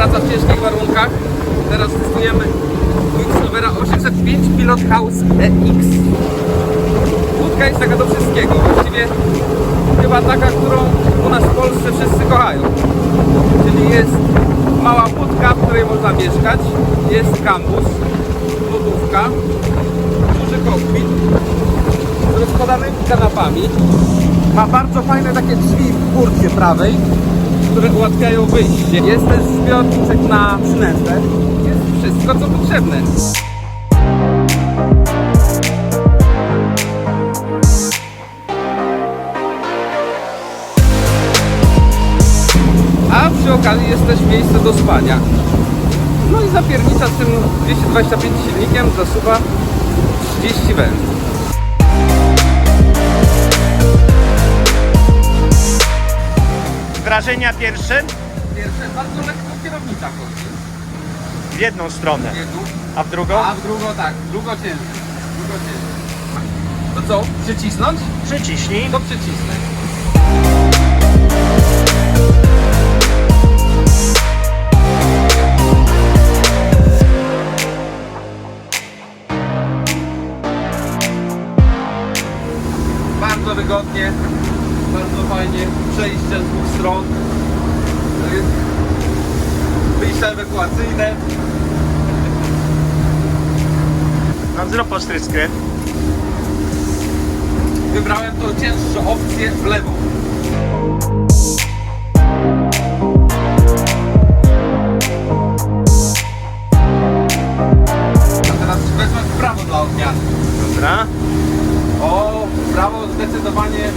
Praca w ciężkich warunkach. Teraz testujemy Quicksilvera 805 Pilot House EX. Łódka jest taka do wszystkiego. Właściwie chyba taka, którą u nas w Polsce wszyscy kochają. Czyli jest mała łódka, w której można mieszkać. Jest kampus, lodówka, duży kokpit z rozkładanymi kanapami. Ma bardzo fajne takie drzwi w burcie prawej, które ułatwiają wyjście. Jest też zbiorniczek na przynętę. Jest wszystko, co potrzebne. A przy okazji jest też miejsce do spania. No i zapiernicza z tym 225 silnikiem zasuwa 30 wężów. Wrażenia pierwsze Pierwsze, bardzo lekko kierownica chodzi. w jedną stronę, Jedną, a w drugą a w drugą tak, długo ciężej. Długo ciężej. To co, przycisnąć? przyciśnij. To przycisnę. Bardzo wygodnie, bardzo fajnie. Przejście z dwóch stron. To jest Wyjście ewakuacyjne. Mam zrób ostry skręt. Wybrałem tą cięższą opcję w lewo. A teraz wezmę w prawo dla odmiany. Dobra. O, prawo zdecydowanie.